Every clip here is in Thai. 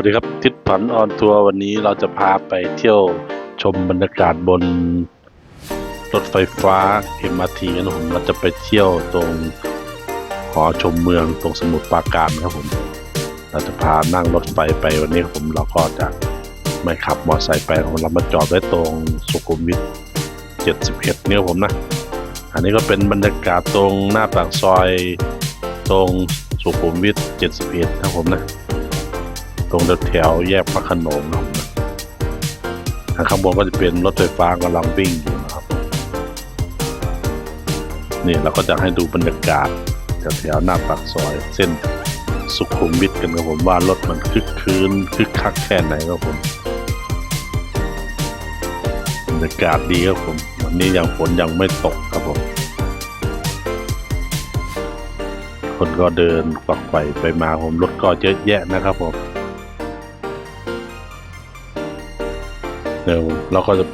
สวัสดีครับทิศผันออนทัวร์วันนี้เราจะพาไปเที่ยวชมบรรยากาศบนรถไฟฟ้า MRT กันนะผมเราจะไปเที่ยวตรงหอชมเมืองตรงสมุทรปราการครับผม เราจะพานั่งรถไฟไปวันนี้ครับผมเราก็จะไม่ขับมอเตอร์ไซค์ไปผมเรามาจอดไว้ตรงสุขุมวิท71เนี่ยผมนะ อันนี้ก็เป็นบรรยากาศตรงหน้าปากซอยตรงสุขุมวิท71ครับผมนะ ตรงแถวแยกพระขนงนะครับทางข้างบนก็จะเป็นรถไฟฟ้ากำลังวิ่งอยู่นะครับ นี่เราก็จะให้ดูบรรยากาศแถวหน้าปากซอยเส้นสุขุมวิทกันครับผมว่ารถมันคึกคืนคึกคักแค่ไหนครับผมบรรยากาศดีครับผมวันนี้ยังฝนยังไม่ตกครับผมคนก็เดินฝักไขว่ไปมาผมรถก็เยอะแยะนะครับผม เดี๋ยวเราก็จะ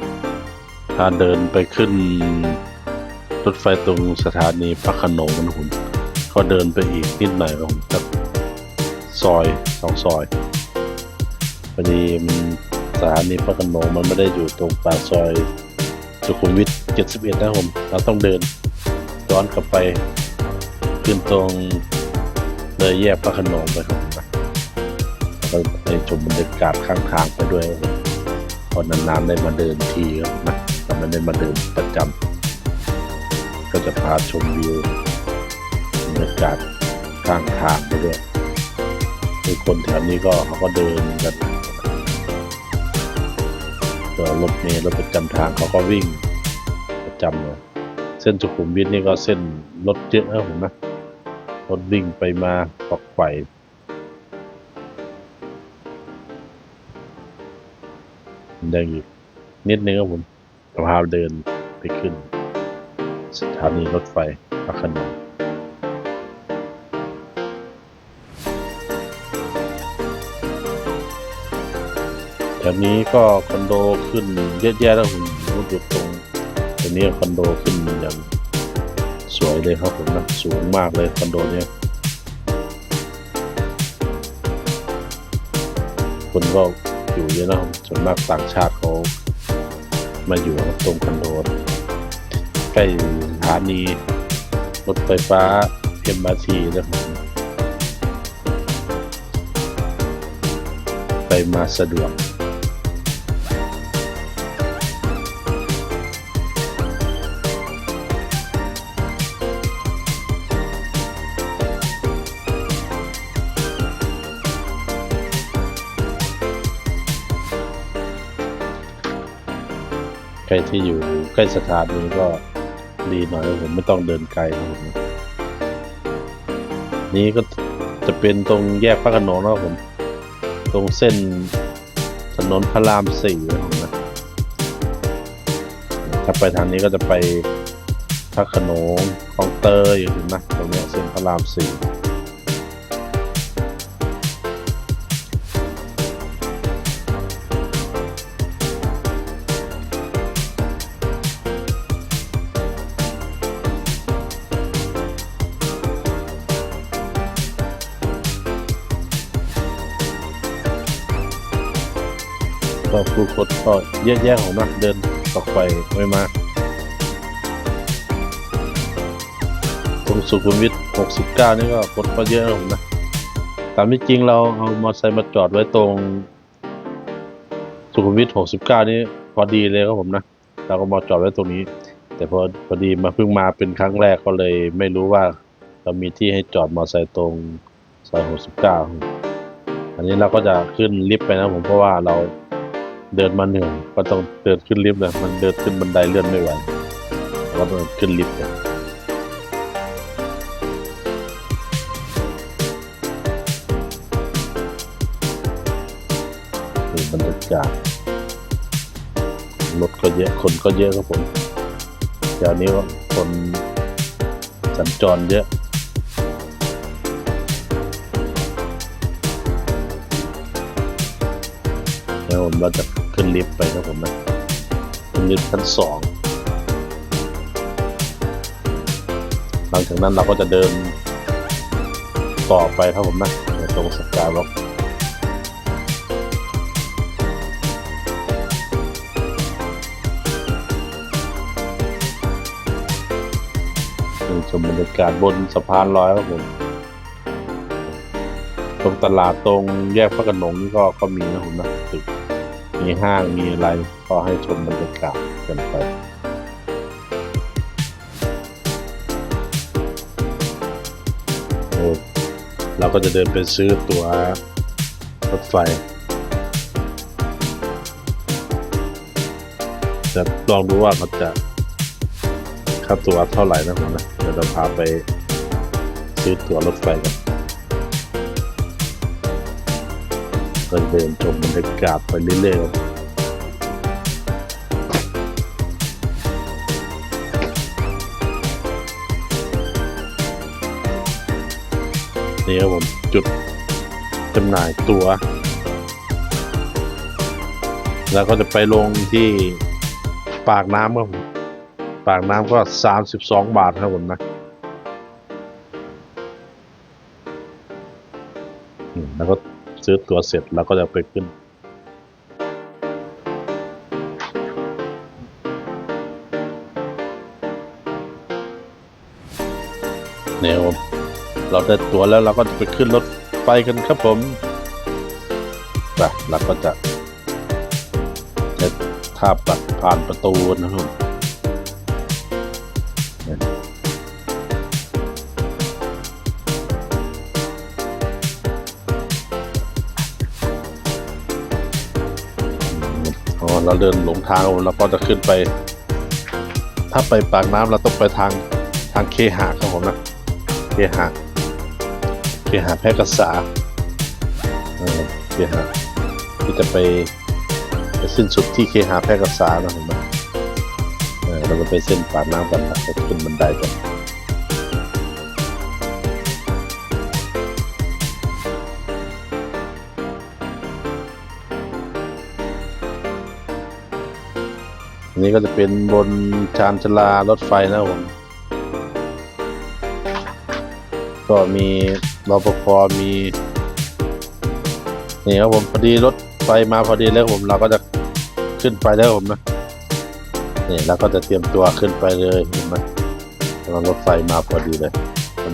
ถ้าเดินไปขึ้นรถไฟตรงสถานีพระขนงมันหุ่นก็เดินไปอีกนิดหน่อยครับจากซอยสองซอยพอดีมันสถานีพระขนงมันไม่ได้อยู่ตรงปากซอยสุขุมวิท71นะครับผมเราต้องเดินย้อนกลับไปขึ้นตรงเลยแยกพระขนงไปครับผมแล้วก็ไปชมบรรยากาศข้างทางไปด้วยครับ ผมพอนานๆได้มาเดินทีครับนะแต่ไม่ได้มาเดินประจำก็จะพาชมวิวบรรยากาศข้างทางไปด้วยคือคนแถวนี้ก็เขาก็เดินกันรถเมล์รถประจำทางเขาก็วิ่งประจำเลยเส้นสุขุมวิทนี่ก็เส้นรถเยอะนะผมนะรถวิ่งไปมาปักไข ว่ได้อีกนิดนึงครับผมจะพาเดินไปขึ้น สถานีรถไฟพระขนงแถวนี้ก็คอนโดขึ้นเยอะแยะแล้วผมรู้จุดตรงแถวนี้คอนโดขึ้นอย่างสวยเลยครับผมนะสูงมากเลยคอนโดเนี้ยคนก็ อยู่เยอะนะครับส่วนมากต่างชาติเขามาอยู่ตรงคอนโดใกล้สถานีรถไฟฟ้า MRT นะครับไปมาสะดวก ที่อยู่ใกล้สถานีก็ดีหน่อยครับผมไม่ต้องเดินไกลครับผมนี้ก็จะเป็นตรงแยกพระขนงนะครับผม ตรงเส้นถนนพระรามสี่นะครับนะถ้าไปทางนี้ก็จะไปพระขนงคลองเตยอยู่ถึงนะตรงนี้เส้นพระรามสี่ ก็เยอะแยะของนะเดินตอกไปไม่มากตรงสุขุมวิท 69 นี่ก็คนก็เยอะของนะตามที่จริงเราเอามอเตอร์ไซค์มาจอดไว้ตรง สุขุมวิท 69 นี่พอดีเลยครับผมนะ เราก็มาจอดไว้ตรงนี้ แต่พอพอดีมาเพิ่งมาเป็นครั้งแรกก็เลยไม่รู้ว่า เรามีที่ให้จอดมอเตอร์ไซค์ตรงซอย 69 อันนี้เราก็จะขึ้นลิฟต์ไปนะผมเพราะว่าเรา เดินมาเหนื่อยก็ต้องเดินขึ้นลิฟต์นะมันเดินขึ้นบันไดเลื่อนไม่ไหวก็ต้องขึ้นลิฟต์นะดูบรรยากาศรถก็เยอะคนก็เยอะครับผมแถวนี้ว่าคนสัญจรเยอะ เราจะขึ้นลิฟต์ไปครับผมนะขึ้นลิฟต์ชั้นสองหลังจากนั้นเราก็จะเดินต่อไปครับผมนะตรงสกายล็อกชมบรรยากาศบนสะพานลอยครับผมตรงตลาดตรงแยกพระกระนงนี่ก็ก็มีนะผมนะตึก มีห้างมีอะไรก็ให้ชมบรรยากาศกันไปโอ้เราก็จะเดินไปซื้อตั๋วรถไฟ จะลองดูว่าเขาจะค่าตั๋วเท่าไหร่นะผมนะเดี๋ยวจะพาไปซื้อตั๋วรถไฟกัน เดินชมบรรยากาศไปเรื่อยๆนี่ครับผมจุดจำหน่ายตั๋วแล้วก็จะไปลงที่ปากน้ำครับผมปากน้ำก็สามสิบสองบาทครับผมนะแล้วก็ ซื้อตั๋วเสร็จแล้วก็จะไปขึ้นเนี่ยผมเราได้ตั๋วแล้วเราก็จะไปขึ้นรถไฟกันครับผมไปแล้วก็จะถ้าปัดผ่านประตูนะครับ เราเดินหลงทางเราก็จะขึ้นไป ถ้าไปปากน้ำเราต้องไปทางทางเคหะครับผมนะเคหะเคหะแพร่กษาเออเคหะที่จะไปไปสิ้นสุดที่เคหาแพร่กษานะผมนะเราจะไปเส้นปากน้ำกันนะขึ้นบันไดกัน นนี้ก็จะเป็นบนชานชาลารถไฟนะผม ก็มีรปภมี นี่ครับผมพอดีรถไฟมาพอดีแล้วผมเราก็จะขึ้นไปแล้วผมนะนี่เราก็จะเตรียมตัวขึ้นไปเลยเห็นไหมแล้วรถไฟมาพอดีเลย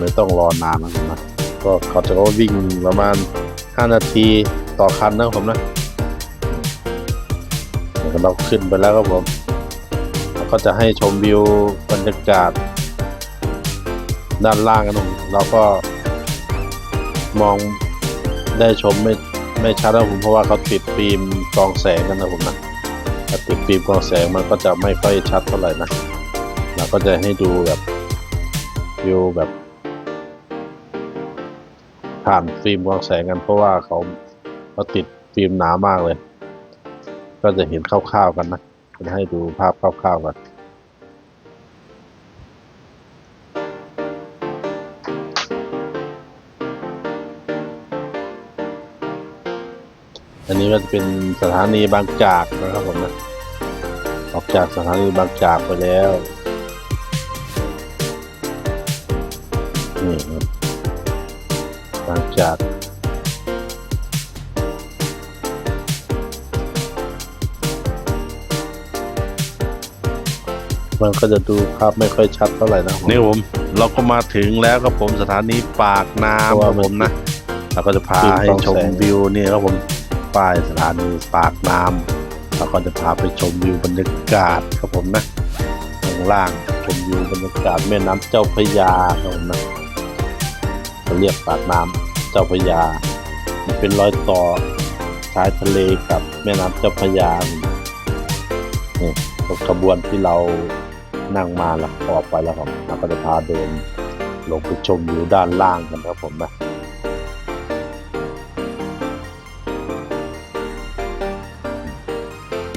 ไม่ต้องรอนานนะครับนะก็เขาจะก็วิ่งประมาณ 5 นาทีต่อคันนะผมนะเดี๋ยวเราขึ้นไปแล้วครับผม ก็จะให้ชมวิวบรรยากาศ ด้านล่างกันนะผมเราก็มองได้ชมไม่ไม่ชัดนะผมเพราะว่าเขาติดฟิล์มกองแสงกันนะผมนะถ้าติดฟิล์มกองแสงมันก็จะไม่ค่อยชัดเท่าไหร่นะเราก็จะให้ดูแบบวิวแบบ ผ่านฟิล์มกองแสงกัน เพราะว่าเขาเขาติดฟิล์มหนามากเลย ก็จะเห็นคร่าวๆกันนะจะให้ดูภาพคร่าวๆกัน นี้ก็จะเป็นสถานีบางจากนะครับผมนะออกจากสถานีบางจากไปแล้วนี่ครับบางจากมันก็จะดูภาพไม่ค่อยชัดเท่าไหร่นะนี่ผมเราก็มาถึงแล้วครับผมสถานีปากน้ำครับผมนะเราก็จะพาให้ชมวิวนี่ครับผม ป้ายสถานีปากน้ำเราก็จะพาไปชมวิวบรรยากาศครับผมนะข้างล่างชมวิวบรรยากาศแม่น้ำเจ้าพระยาครับผมนะเขาเรียกปากน้ำเจ้าพระยา มันเป็นรอยต่อชายทะเลกับแม่น้ำเจ้าพระยานี่ขบวนที่เรานั่งมาแล้วออกไปแล้วครับเราก็จะพาเดินลงไปชมวิวด้านล่างกันครับผมนะ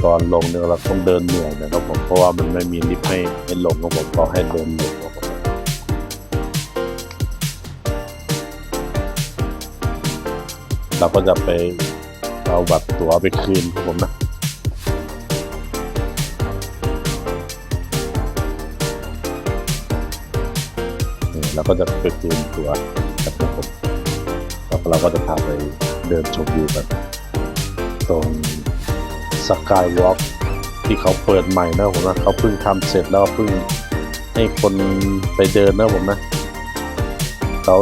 ตอนลงเนี่ยเราต้องเดินเหนื่อยนะครับผมเพราะว่ามันไม่มีลิฟต์ให้ให้ลงครับผมก็ให้เดินลงครับผมเราก็จะไปเอาบัตรตั๋วไปคืนครับผมนะนี่เราก็จะไปคืนตั๋วครับผมแล้วเราก็จะพาไปเดินชมวิวกันตรง สกายวอล์กที่เขาเปิดใหม่นะผมนะเขาเพิ่งทำเสร็จแล้วก็เพิ่งให้คนไปเดินนะผมนะเขา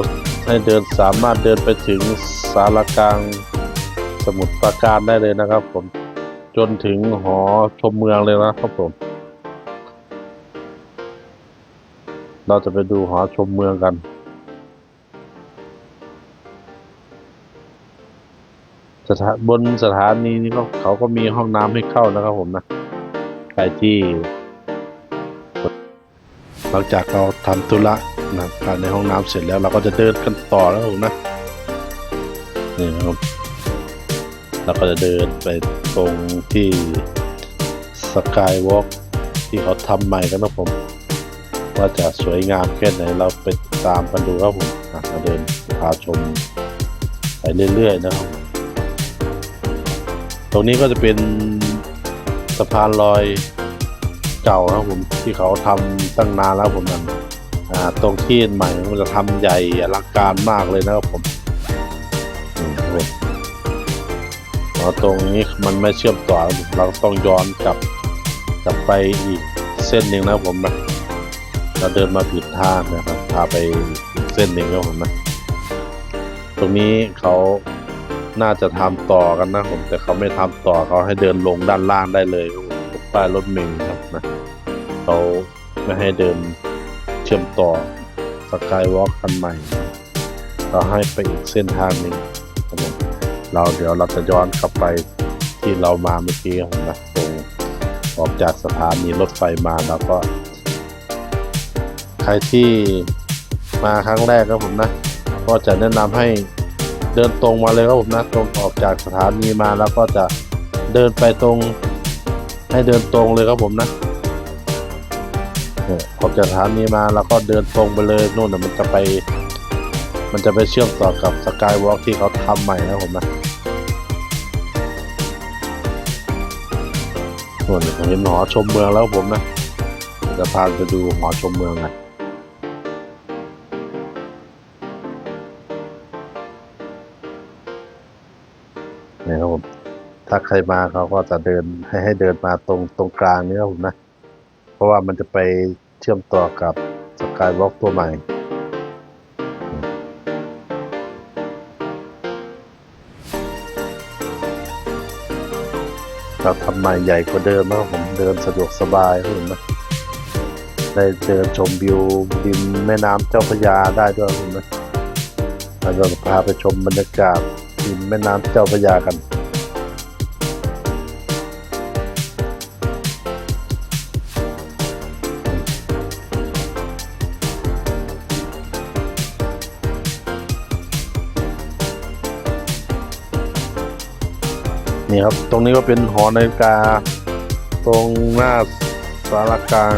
ให้เดินสามารถเดินไปถึงสารกลางสมุทรปราการได้เลยนะครับ ผมจนถึงหอชมเมืองเลยนะครับผม เราจะไปดูหอชมเมืองกัน สถานบนสถานีนี้ก็เขาก็มีห้องน้ำให้เข้านะครับผมนะใครที่หลังจากเราทำธุระนะครับภายในห้องน้ำเสร็จแล้วเราก็จะเดินกันต่อแล้วผมนะนี่นะครับเราก็จะเดินไปตรงที่สกายวอล์กที่เขาทำใหม่กันนะผมว่าจะสวยงามแค่ไหนเราไปตามกันดูครับผมมาเดินพาชมไปเรื่อยๆนะครับ ตรงนี้ก็จะเป็นสะพานลอยเก่านะครับผมที่เขาทำตั้งนานแล้วผมนั่นตรงที่ใหม่มันจะทำใหญ่อลังการมากเลยนะครับผมตรงนี้มันไม่เชื่อมต่อเราต้องย้อนกลับกลับไปอีกเส้นหนึ่งนะครับผมนะเราเดินมาผิดทางนะครับพาไปอีกเส้นหนึ่งครับผมนะตรงนี้เขา น่าจะทำต่อกันนะผมแต่เขาไม่ทำต่อเขาให้เดินลงด้านล่างได้เลยป้ายรถเมล์ครับนะเขาไม่ให้เดินเชื่อมต่อสกายวอล์กคันใหม่เขาให้ไปอีกเส้นทางหนึ่งครับผมเราเดี๋ยวเราจะย้อนกลับไปที่เรามาเมื่อกี้ผมนะตรงออกจากสถานีรถไฟมาแล้วก็ ใครที่มาครั้งแรกครับผมนะ ก็จะแนะนำให้ เดินตรงมาเลยครับผมนะตรงออกจากสถานีมาแล้วก็จะเดินไปตรง ให้เดินตรงเลยครับผมนะเนี่ยออกจากสถานีมาแล้วก็เดินตรงไปเลยนู่นน่ะมันจะไป มันจะไปเชื่อมต่อกับสกายวอล์กที่เขาทำใหม่นะผมนะส่วนเห็นหอชมเมืองแล้วครับผมนะจะพาไปดูหอชมเมืองกันนี่ ถ้าใครมาเขาก็จะเดินให้ให้เดินมาตรงตรงกลางนี้ครับผมนะ เพราะว่ามันจะไปเชื่อมต่อกับสกายวอล์กตัวใหม่เราทำใหม่ใหญ่กว่าเดิมนะครับผมเดินสะดวกสบายครับผมนะได้เดินชมวิวริมแม่น้ำเจ้าพระยาได้ด้วยครับผมนะแล้วเราจะพาไปชมบรรยากาศริมแม่น้ำเจ้าพระยากัน นี่ครับ ตรงนี้ก็เป็นหอนาฬิกา ตรงหน้าสารกลาง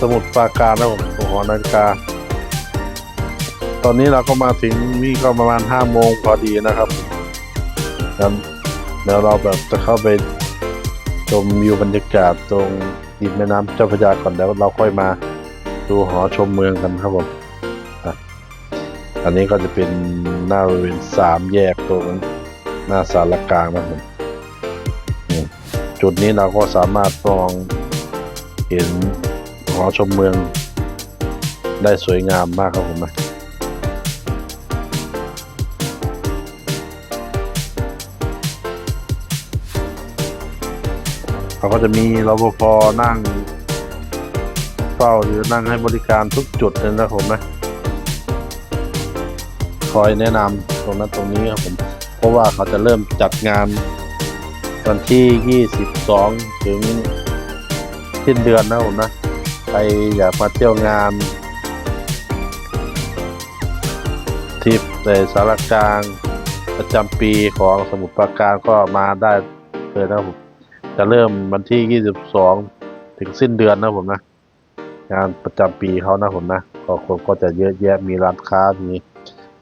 สมุทรปราการนะผมตรงหอนาฬิกา ตอนนี้เราก็มาถึงนี่ก็ประมาณห้าโมงพอดีนะครับครับเดี๋ยวเราแบบจะเข้าไปชมวิวบรรยากาศตรงริมแม่น้ำเจ้าพระยาก่อนแล้วเราค่อยมาดูหอชมเมืองกันครับผมอันนี้ก็จะเป็นหน้าบริเวณสามแยกตรงหน้าสารกลางนะครับ จุดนี้เราก็สามารถมองเห็นหอชมเมืองได้สวยงามมากครับผมนะเขาก็จะมีรปภนั่งเฝ้าหรือนั่งให้บริการทุกจุดเลยนะครับผมนะคอยแนะนำตรงนั้นตรงนี้ครับผม เพราะว่าเขาจะเริ่มจัดงาน วันที่ 22 ถึงสิ้นเดือนนะผมนะ ใครอยากมาเที่ยวงานที่ในสารกลาง ประจำปีของสมุทรปราการก็มาได้เลยนะผม จะเริ่มวันที่ 22 ถึงสิ้นเดือนนะผมนะ งานประจำปีเขานะผมนะก็คนก็จะเยอะแยะมีร้านค้ามี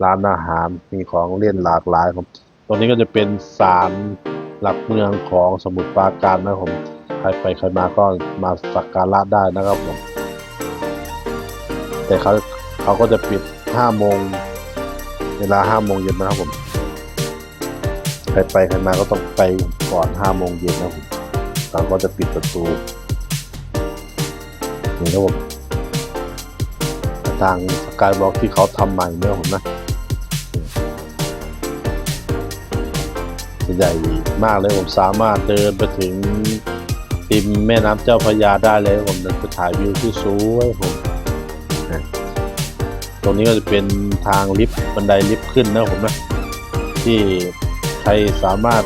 ร้านอาหารมีของเล่นหลากหลายครับตรงนี้ก็จะเป็นศาล หลักเมืองของสมุทรปราการนะครับผมใครไปใครมาก็มาสักการะได้นะครับผมแต่เขาเขาก็จะปิด5โมงเวลา5โมงเย็นนะครับผมใครไปใครมาก็ต้องไปก่อน5โมงเย็นนะครับผมเขาก็จะปิดประตูนี่ครับผมทางสกายวอล์กที่เขาทำใหม่เนี่ยผมนะ ใหญ่มากเลยผมสามารถเดินไปถึงริมแม่น้ำเจ้าพระยาได้เลยผมจะถ่ายวิวที่สวยผมตรงนี้ก็จะเป็นทางลิฟต์บันไดลิฟต์ขึ้นนะผมนะที่ใครสามารถ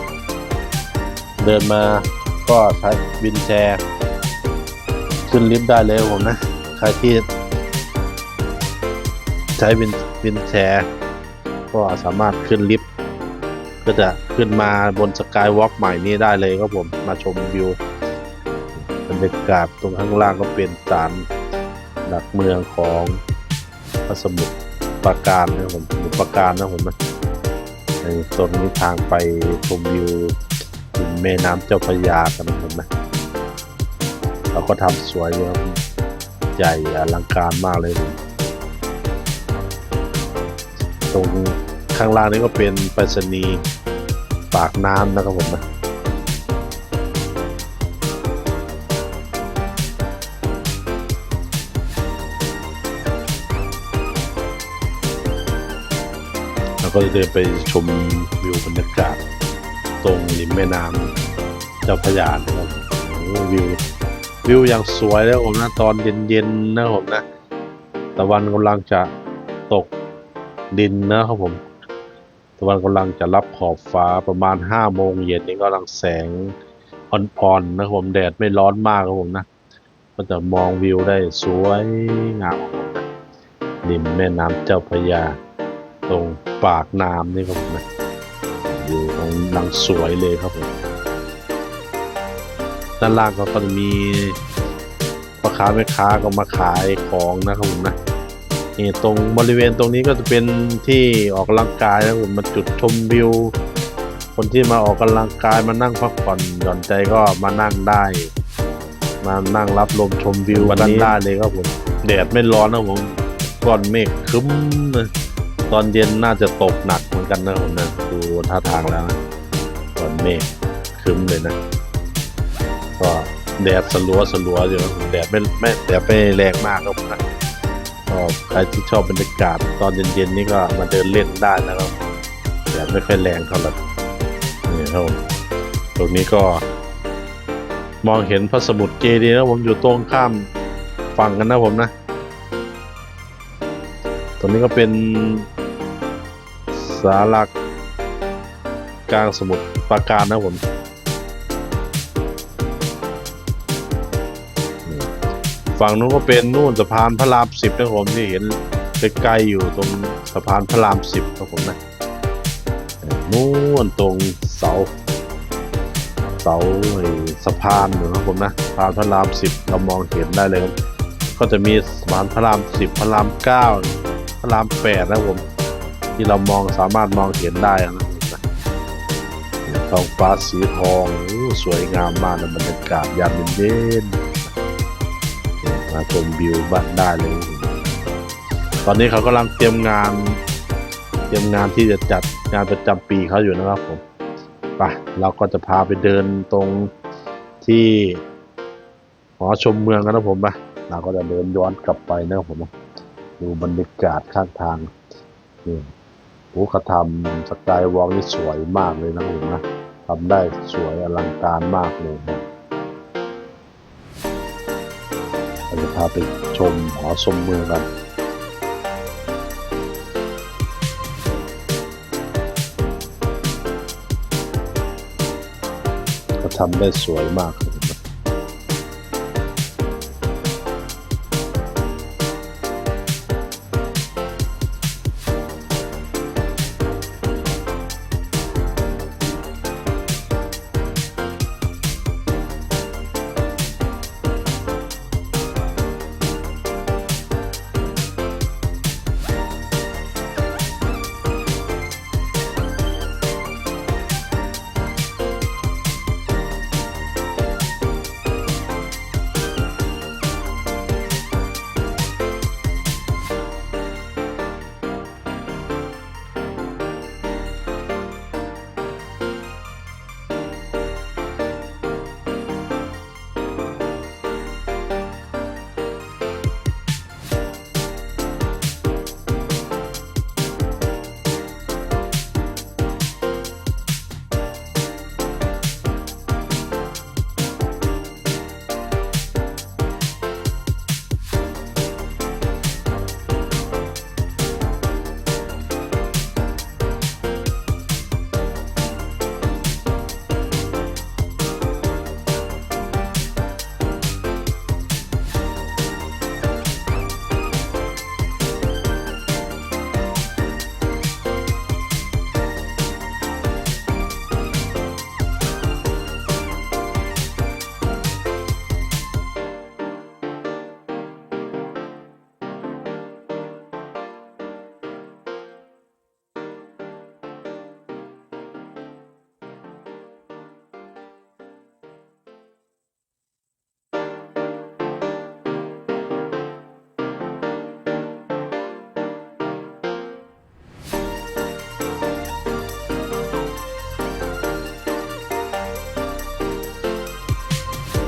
เดินมาก็ใช้วินแชร์ ขึ้นลิฟต์ได้เลยผมนะใครที่ใช้วินวินแชร์ ก็สามารถขึ้นลิฟต์ก็จะ ขึ้นมาบนสกายวอล์กใหม่นี้ได้เลยครับผมมาชมวิวบรรยากาศตรงข้างล่างก็เป็นศาลหลักเมืองของพระสมุทรปราการนะครับผมสมุทรปราการนะผมนะในตรงนี้ทางไปชมวิวแม่น้ำเจ้าพระยากันนะผมนะเราก็ทำสวยเลยครับใหญ่อลังการมากเลยผมตรงข้างล่างนี้ก็เป็นไปรษณีย์ ปากน้ำนะครับผมนะเราก็จะเดินไปชมวิวบรรยากาศ ตรงริมแม่น้ำเจ้าพระยานะครับวิววิวอย่างสวยแล้วผมนะตอนเย็นๆนะครับผมนะตะวันกำลังจะตกดินนะครับผม ตะวันกำลังจะรับขอบฟ้าประมาณห้าโมงเย็นนี่ก็กำลังแสงอ่อนๆนะครับผมแดดไม่ร้อนมากครับผมนะ ก็จะมองวิวได้สวยงามริมแม่น้ำเจ้าพระยา ตรงปากน้ำนี่ครับผมนะวิวตรงนังสวยเลยครับผมด้านล่างก็ก็จะมีพ่อค้าแม่ค้าก็มาขายของนะครับผมนะ นี่ตรงบริเวณตรงนี้ก็จะเป็นที่ออกกำลังกายนะผมมาจุดชมวิว คนที่มาออกกำลังกายมานั่งพักผ่อนหย่อนใจก็มานั่งได้ มานั่งรับลมชมวิววันนี้ได้เลยครับผมแดดไม่ร้อนนะผมก้อนเมฆครึ้มเลยตอนเย็นน่าจะตกหนักเหมือนกันนะผมนะดูท่าทางแล้วนะก้อนเมฆครึ้มเลยนะก็แดดสลัวสลัวอยู่นะผมแดดไม่ไม่แดดไม่แรงมากครับผมนะ ก็ใครที่ชอบบรรยากาศตอนเย็นๆนี่ก็มาเดินเล่นได้นะครับแต่ไม่ค่อยแรงเท่าไหร่นี่ครับตรงนี้ก็ มองเห็นพระสมุทรเจดีย์นะผมอยู่ตรงข้ามฝั่งกันนะผมนะตรงนี้ก็เป็นสาลากลางสมุทรปราการนะผม ฝั่งนู้นก็เป็นนู่นสะพานพระรามสิบนะครับผมที่เห็นใกลๆอยู่ตรงสะพานพระรามสิบครับผมนะนู่นตรงเสา เสาไอ้สะพานอยู่นะครับผมนะสะพานพระรามสิบเรามองเห็นได้เลยครับก็จะมีสะพานพระรามสิบพระรามเก้าพระรามแปดนะครับผมที่เรามองสามารถมองเห็นได้นะครับท้องฟ้าสีทองโอ้สวยงามมากนะบรรยากาศยามเย็นๆ ชมวิวบ้านได้เลย ตอนนี้เขากำลังเตรียมงาน เตรียมงานที่จะจัดงานประจำปีเขาอยู่นะครับผมไปเราก็จะพาไปเดินตรงที่หอชมเมืองกันนะผมไปเราก็จะเดินย้อนกลับไปนะครับผมดูบรรยากาศข้างทางนี่โอ้เขาทำสกายวอล์กนี่สวยมากเลยนะผมนะทำได้สวยอลังการมากเลยนะ เราจะพาไปชมหอชมเมืองกันก็ทำได้สวยมาก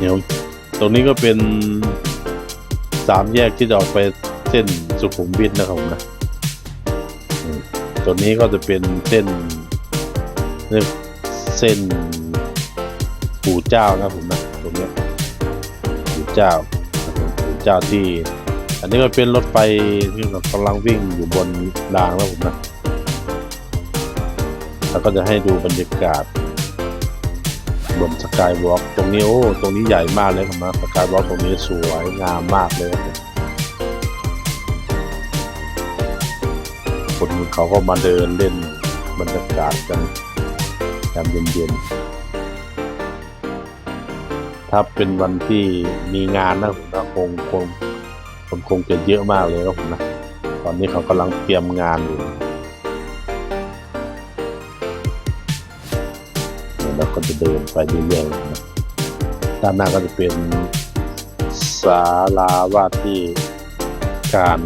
เนี่ยวตรงนี้ก็เป็นสามแยกที่จะออกไปเส้นสุขุมวิทนะครับผมนะตัวนี้ก็จะเป็นเส้นเรียกเส้นปู่เจ้านะผมนะตรงนี้ปู่เจ้าผมปู่เจ้าที่ อันนี้ก็เป็นรถไฟที่กำลังวิ่งอยู่บนรางแล้วผมนะแล้วก็จะให้ดูบรรยากาศ บนสกายวอล์กตรงนี้โอ้ตรงนี้ใหญ่มากเลยครับนะสกายวอล์กตรงนี้สวยงามมากเลยครับคนเขาก็มาเดินเล่นบรรยากาศกันยามเย็นๆ ถ้าเป็นวันที่มีงานนะผมนะคงคงคนคงจะเยอะมากเลยครับผมนะ ตอนนี้เขากำลังเตรียมงานอยู่ จะเดินไปเรื่อยๆนะด้านหน้าก็จะเป็นศาลาว่าที่การ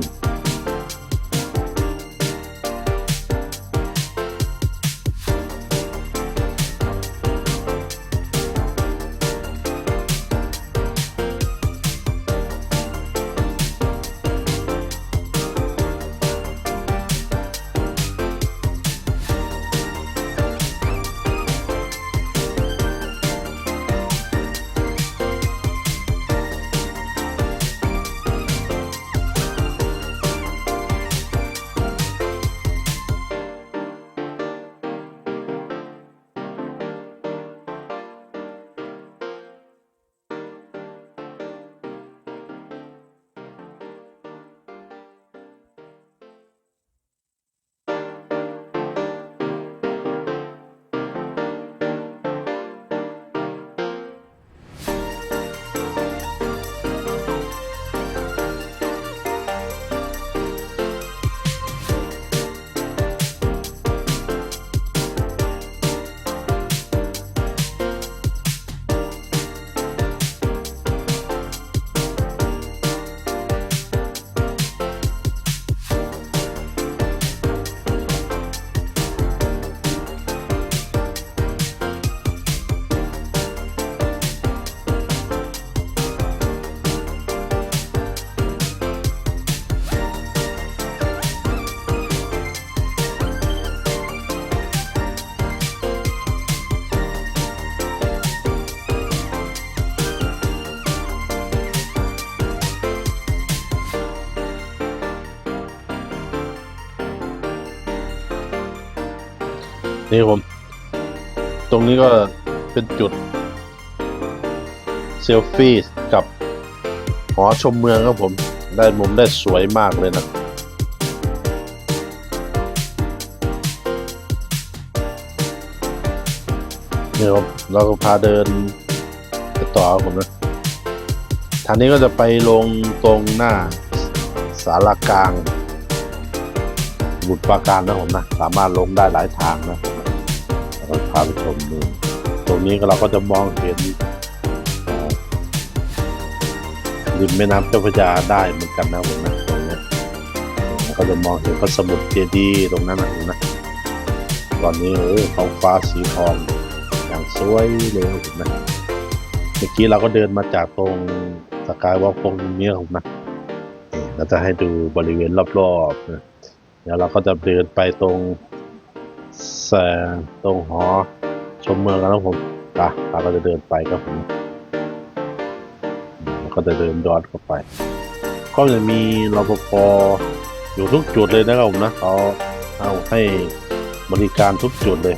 นี่ผม ตรงนี้ก็เป็นจุด เซลฟี่กับหอชมเมืองครับผม ได้มุมได้สวยมากเลยนะนี่ครับเราก็พาเดินไปต่อครับผมนะทางนี้ก็จะไปลงตรงหน้าสารากลางบุตรปราการนะผมนะ สามารถลงได้หลายทางนะ ผมนะแล้วก็พาไปชมดูตรงนี้ก็เราก็จะมองเห็นริมแม่น้ำเจ้าพระยาได้เหมือนกันนะผมนะตรงนี้ก็จะมองเห็นพระสมุทรเจดีย์ตรงนั้นนะผมนะตอนนี้โอ้ท้องฟ้าสีทองอย่างสวยเลยนะผมนะเมื่อกี้เราก็เดินมาจากตรงสกายวอล์กตรงนี้ครับผมนะนี่เราจะให้ดูบริเวณรอบๆนะเดี๋ยวเราก็จะเดินไปตรง ตรงหอชมเมืองกันแล้วผมปะเราก็จะเดินไปครับผมแล้วก็จะเดินย้อนเข้าไป ก็จะมีรปภอยู่ทุกจุดเลยนะครับผมนะเขาเอาให้บริการทุกจุดเลย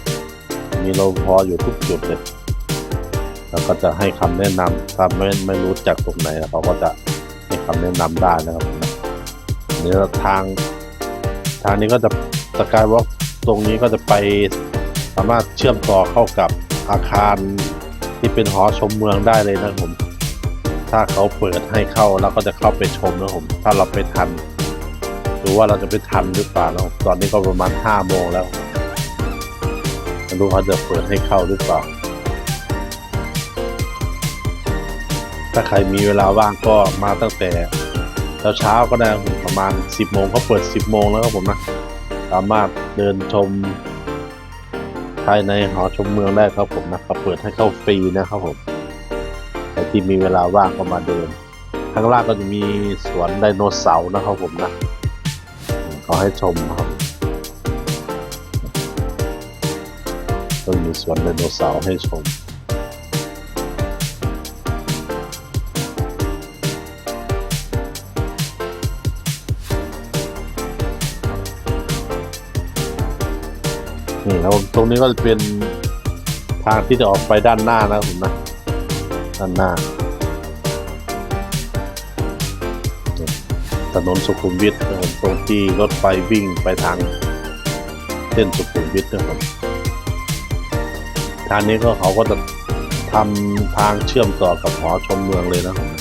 มีรปภอยู่ทุกจุดเลย แล้วก็จะให้คำแนะนำถ้าไม่ไม่รู้จักตรงไหนเขาก็จะให้คำแนะนำได้นะครับผมนะเดี๋ยทาง ทางนี้ก็จะสกายวอล์ก ตรงนี้ก็จะไปสามารถเชื่อมต่อเข้ากับอาคารที่เป็นหอชมเมืองได้เลยนะผม ถ้าเขาเปิดให้เข้าเราก็จะเข้าไปชมนะผม ถ้าเราไปทันหรือว่าเราจะไปทันหรือเปล่านะตอนนี้ก็ประมาณห้าโมงแล้วไม่รู้เขาจะเปิดให้เข้าหรือเปล่า ถ้าใครมีเวลาว่างก็มาตั้งแต่เช้าเช้าก็ได้ประมาณ 10โมงเขาเปิด 10โมงแล้วครับผมนะ สามารถเดินชม ภายในหอชมเมืองได้ครับผมนะเขาเปิดให้เข้าฟรีนะครับผมใครที่มีเวลาว่างก็มาเดิน ข้างล่างก็จะมีสวนไดโนเสาร์นะครับผมนะขอให้ชมครับก็มีสวนไดโนเสาร์ให้ชม นี่ครับตรงนี้ก็จะเป็นทางที่จะออกไปด้านหน้านะผมนะด้านหน้าถนนสุขุมวิทนะครับผมตรงที่รถไฟวิ่งไปทางเส้นสุขุมวิทนะครับผมทางนี้ก็เขาก็จะทำทางเชื่อมต่อกับหอชมเมืองเลยนะครับผม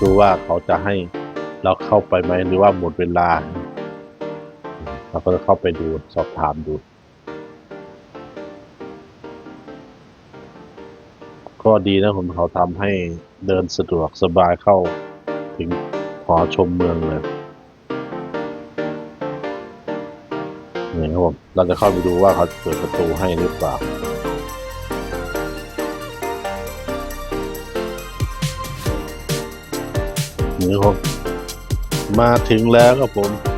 ดูว่าเขาจะให้เราเข้าไปไหมหรือว่าหมดเวลา เราก็จะเข้าไปดูสอบถามดู ก็ดีนะผมเขาทำให้เดินสะดวกสบายเข้าถึงหอชมเมืองเลยนี่ครับผมเราจะเข้าไปดูว่าเขาเปิดประตูให้หรือเปล่านี่ครับผมมาถึงแล้วครับผม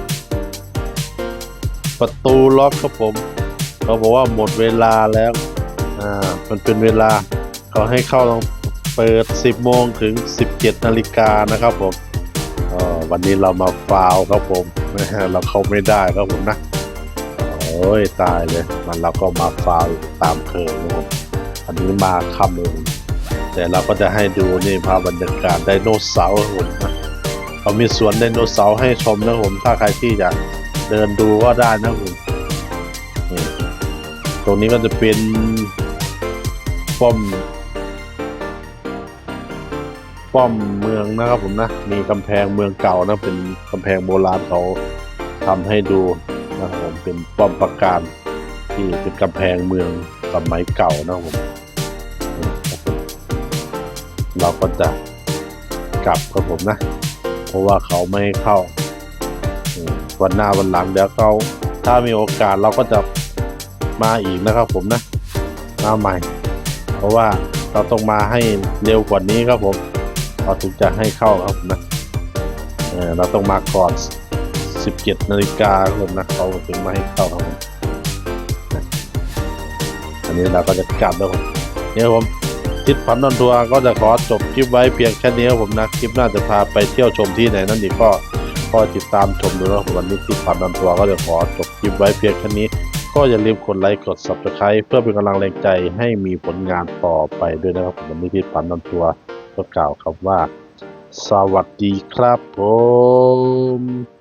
ประตูล็อกครับผมเขาบอกว่าหมดเวลาแล้วอ่ามันเป็นเวลาเขาให้เข้าต้องเปิด 10 โมงถึง 17 นาฬิกานะครับผมวันนี้เรามาฟาวครับผมเราเข้าไม่ได้ครับผมนะโอ้ยตายเลย มันเราก็มาฟาวตามเคยนะครับอันนี้มาค่ำเลยแต่เราก็จะให้ดูนี่ภาพบรรยากาศไดโนเสาร์ครับผมนะเขามีสวนไดโนเสาร์ให้ชมนะครับผมถ้าใครที่อยาก เดินดูก็ได้นะครับผมตรงนี้ก็จะเป็นป้อม ป้อมเมืองนะครับผมนะ มีกำแพงเมืองเก่านะ เป็นกำแพงโบราณเขาทำให้ดูนะครับผมเป็นป้อมปราการที่เป็นกำแพงเมืองสมัยเก่านะครับผมเราก็จะกลับครับผมนะ เพราะว่าเขาไม่เข้า วันหน้าวันหลังเดี๋ยวเขาถ้ามีโอกาสเราก็จะมาอีกนะครับ ผมนะมาใหม่ เพราะว่าเราต้องมาให้เร็วกว่านี้ครับผมเราถึงจะให้เข้าครับผมนะเออเราต้องมาก่อน 17นาฬิกาครับนะเขาถึงมาให้เข้าครับผมอันนี้เราก็จะกลับแล้วครับเนี่ยผมทิศพันนนทัวร์ก็จะขอจบคลิปไว้เพียงแค่นี้ครับผมนะคลิปหน้าจะพาไปเที่ยวชมที่ไหนนั่นอีกก็ ก็ติดตามชมดูนะครับวันนี้ทิศพันนนทัวร์ก็จะขอจบคลิปไว้เพียงแค่นี้ ก็อย่าลืมกดไลค์กด subscribe เพื่อเป็นกำลังแรงใจให้มีผลงานต่อไปด้วยนะครับวันนี้ที่ปันนันทัวร์ก็กล่าวคำว่า สวัสดีครับผม